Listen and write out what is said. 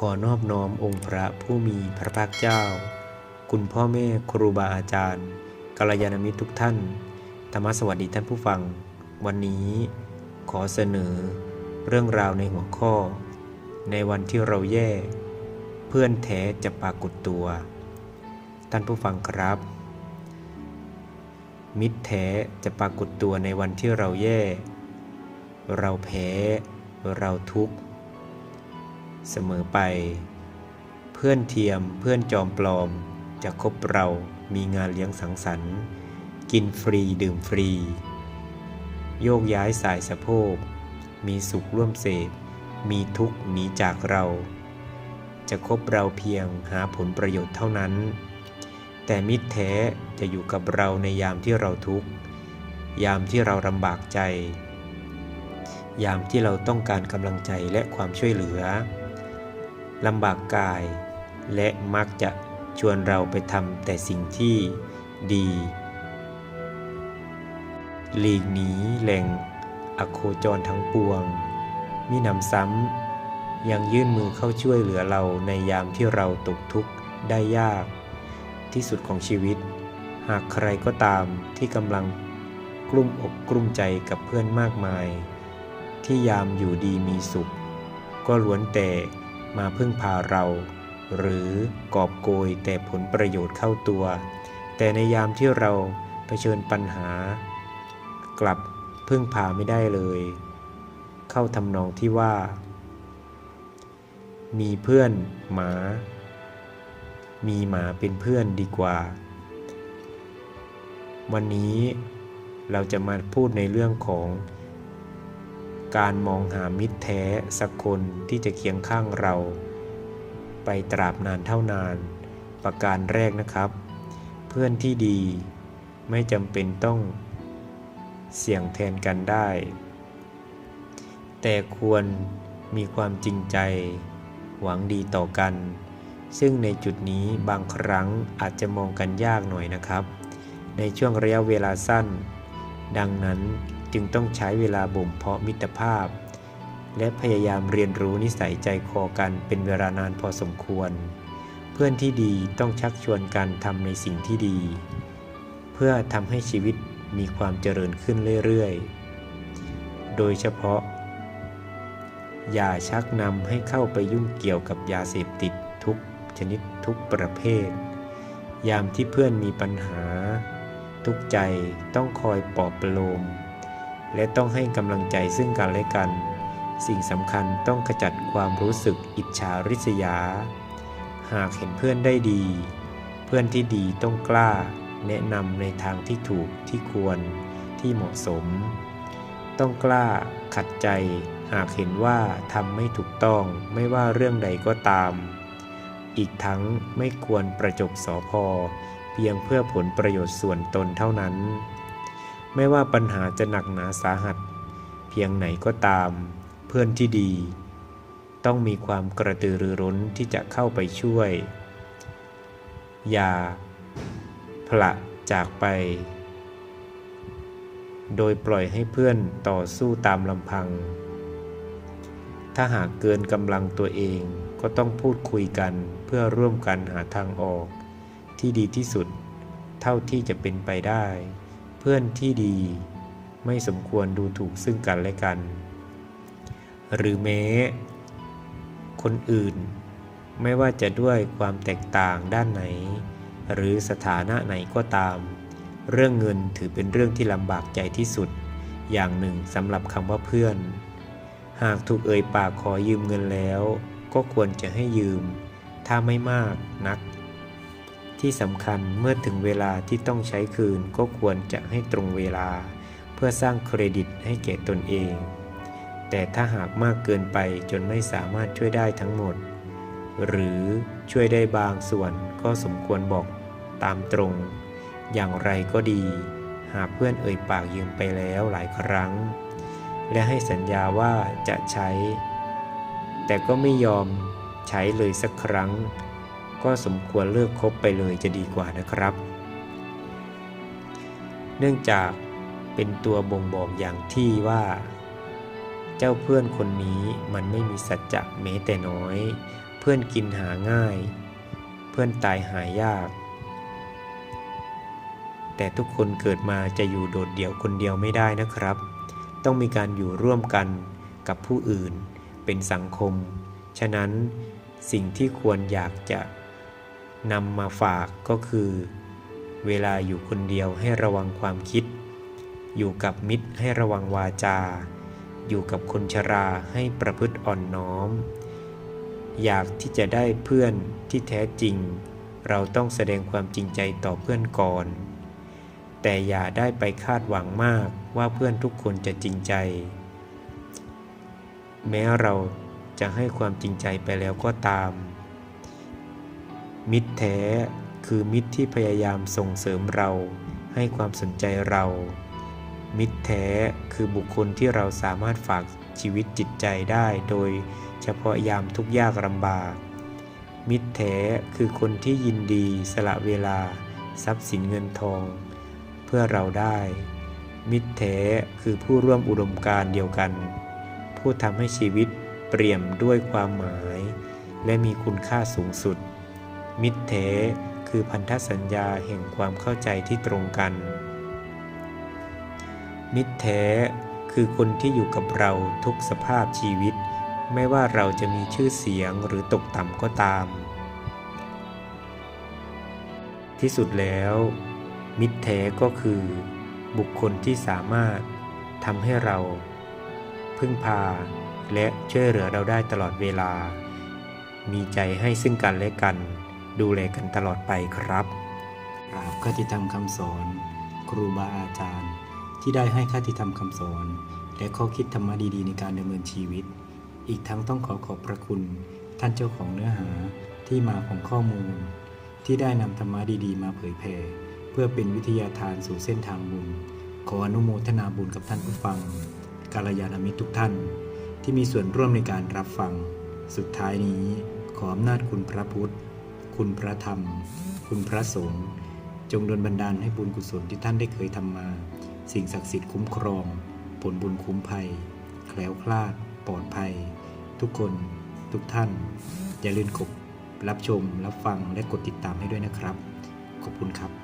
ขอนอบน้อมองค์พระผู้มีพระภาคเจ้า คุณพ่อแม่ครูบาอาจารย์กัลยาณมิตรทุกท่าน ธรรมสวัสดีท่านผู้ฟัง วันนี้ขอเสนอ เรื่องราวในหัวข้อ ในวันที่เราแย่ เพื่อนแท้จะปรากฏตัว ท่านผู้ฟังครับ มิตรแท้จะปรากฏตัวในวันที่เราแย่ เราแพ้ เราทุกข์ เสมอไป เพื่อนเทียมเพื่อนจอมปลอม จะคบเรามีงานเลี้ยงสังสรรค์ กินฟรีดื่มฟรี โยกย้ายสายสะโพก มีสุขร่วมเสพมีทุกข์หนีจากเรา จะคบเราเพียงหาผลประโยชน์เท่านั้น แต่มิตรแท้จะอยู่กับเราในยามที่เราทุกข์ ยามที่เราลำบากใจ ยามที่เราต้องการกำลังใจและความช่วยเหลือ ลำบากกาย และมักจะชวนเราไปทำแต่สิ่งที่ดี หลีกหนีแหล่งอโคจรทั้งปวง มิหนำซ้ำยังยื่นมือเข้าช่วยเหลือเราในยามที่เราตกทุกข์ได้ยาก ที่สุดของชีวิต หากใครก็ตามที่กำลังกลุ้มอกกลุ้มใจกับเพื่อนมากมาย ที่ยามอยู่ดีมีสุข ก็ล้วนแต่ มาพึ่งพาเรา หรือกอบโกยแต่ผลประโยชน์เข้าตัว แต่ในยามที่เราเผชิญปัญหา กลับพึ่งพาไม่ได้เลย เข้าทำนองที่ว่า มีเพื่อนหมา มีหมาเป็นเพื่อนดีกว่า วันนี้เราจะมาพูดในเรื่องของ การมองหามิตรแท้สักคนที่จะเคียงข้างเรา ไปตราบนานเท่านาน ประการแรกนะครับ เพื่อนที่ดีไม่จำเป็นต้องเสี่ยงแทนกันได้ แต่ควรมีความจริงใจ หวังดีต่อกัน ซึ่งในจุดนี้บางครั้งอาจจะมองกันยากหน่อยนะครับ ในช่วงระยะเวลาสั้น ดังนั้น จึงต้องใช้เวลาบ่มเพาะมิตรภาพ และพยายามเรียนรู้นิสัยใจคอกันเป็นเวลานานพอสมควร เพื่อนที่ดีต้องชักชวนกันทำในสิ่งที่ดี เพื่อทำให้ชีวิตมีความเจริญขึ้นเรื่อยๆ โดยเฉพาะ อย่าชักนำให้เข้าไปยุ่งเกี่ยวกับยาเสพติดทุกชนิดทุกประเภท ยามที่เพื่อนมีปัญหา ทุกใจต้องคอยปลอบประโลม และต้องให้กำลังใจซึ่งกันและกัน สิ่งสำคัญต้องขจัดความรู้สึกอิจฉาริษยา หากเห็นเพื่อนได้ดี เพื่อนที่ดีต้องกล้า แนะนำในทางที่ถูกที่ควรที่เหมาะสม ต้องกล้าขัดใจ หากเห็นว่าทำไม่ถูกต้องไม่ว่าเรื่องใดก็ตาม อีกทั้งไม่ควรประจบสอพอเพียงเพื่อผลประโยชน์ส่วนตนเท่านั้น ไม่ว่าปัญหาจะหนักหนาสาหัส เพียงไหนก็ตาม เพื่อนที่ดี ต้องมีความกระตือรือร้นที่จะเข้าไปช่วย อย่าผละจากไป โดยปล่อยให้เพื่อนต่อสู้ตามลำพัง ถ้าหากเกินกำลังตัวเองก็ต้องพูดคุยกันเพื่อร่วมกันหาทางออก ที่ดีที่สุด เท่าที่จะเป็นไปได้ พื่อนที่ดี ไม่สมควรดูถูกซึ่งกันและกัน หรือแม้ คนอื่น ไม่ว่าจะด้วยความแตกต่างด้านไหน หรือสถานะไหนก็ตาม เรื่องเงินถือเป็นเรื่องที่ลำบากใจที่สุด อย่างหนึ่งสำหรับคำว่าเพื่อน หากถูกเอ่ยปากขอยืมเงินแล้ว ก็ควรจะให้ยืม ถ้าไม่มากนัก ที่สำคัญเมื่อถึงเวลาที่ต้องใช้คืนก็ควรจะให้ตรงเวลา เพื่อสร้างเครดิตให้แก่ตนเอง แต่ถ้าหากมากเกินไปจนไม่สามารถช่วยได้ทั้งหมด หรือช่วยได้บางส่วนก็สมควรบอกตามตรง อย่างไรก็ดี หากเพื่อนเอ่ยปากยืมไปแล้วหลายครั้ง และให้สัญญาว่าจะใช้ แต่ก็ไม่ยอมใช้เลยสักครั้ง ก็สมควรเลิกคบไปเลยจะดีกว่านะครับ เนื่องจากเป็นตัวบ่งบอกอย่างที่ว่า เจ้าเพื่อนคนนี้มันไม่มีสัจจะแม้แต่น้อย เพื่อนกินหาง่าย เพื่อนตายหายาก แต่ทุกคนเกิดมาจะอยู่โดดเดี่ยวคนเดียวไม่ได้นะครับ ต้องมีการอยู่ร่วมกันกับผู้อื่นเป็นสังคม ฉะนั้นสิ่งที่ควรอยากจะ นำมาฝากก็คือ เวลาอยู่คนเดียวให้ระวังความคิด อยู่กับมิตรให้ระวังวาจา อยู่กับคนชราให้ประพฤติอ่อนน้อม อยากที่จะได้เพื่อนที่แท้จริง เราต้องแสดงความจริงใจต่อเพื่อนก่อน แต่อย่าได้ไปคาดหวังมากว่าเพื่อนทุกคนจะจริงใจ แม้เราจะให้ความจริงใจไปแล้วก็ตาม มิตรแท้คือมิตรที่พยายามส่งเสริมเรา ให้ความสนใจเรา มิตรแท้คือบุคคลที่เราสามารถฝากชีวิตจิตใจได้โดยเฉพาะยามทุกยากลำบาก มิตรแท้คือคนที่ยินดีสละเวลา ทรัพย์สินเงินทอง เพื่อเราได้ มิตรแท้คือผู้ร่วมอุดมการเดียวกัน ผู้ทำให้ชีวิตเปี่ยมด้วยความหมาย และมีคุณค่าสูงสุด มิตรแท้คือพันธสัญญาแห่งความเข้าใจที่ตรงกัน มิตรแท้คือคนที่อยู่กับเราทุกสภาพชีวิต ไม่ว่าเราจะมีชื่อเสียงหรือตกต่ำก็ตาม ที่สุดแล้ว มิตรแท้ก็คือ บุคคลที่สามารถทำให้เรา พึ่งพาและช่วยเหลือเราได้ตลอดเวลา มีใจให้ซึ่งกันและกัน ดูแลกันตลอดไปครับกราบคติธรรมคำสอน ครูบาอาจารย์ ที่ได้ให้คติธรรมคำสอน และข้อคิดธรรมะดีๆ ในการดำเนินชีวิต อีกทั้งต้องขอขอบพระคุณ ท่านเจ้าของเนื้อหาที่มาของข้อมูล ที่ได้นำธรรมะดีๆ มาเผยแผ่เพื่อเป็นวิทยาทานสู่เส้นทางบุญ ขออนุโมทนาบุญกับท่านผู้ฟังกาลยาณมิตรทุกท่าน ที่มีส่วนร่วมในการรับฟัง สุดท้ายนี้ขออำนาจคุณพระพุทธ คุณพระธรรม คุณพระสงฆ์จงดลบันดาลให้บุญกุศลที่ท่านได้เคยทำมา สิ่งศักดิ์สิทธิ์คุ้มครอง ผลบุญคุ้มภัย แคล้วคลาด ปลอดภัย ทุกคน ทุกท่าน อย่าลืมกดรับชม รับฟังและกดติดตามให้ด้วยนะครับ ขอบคุณครับ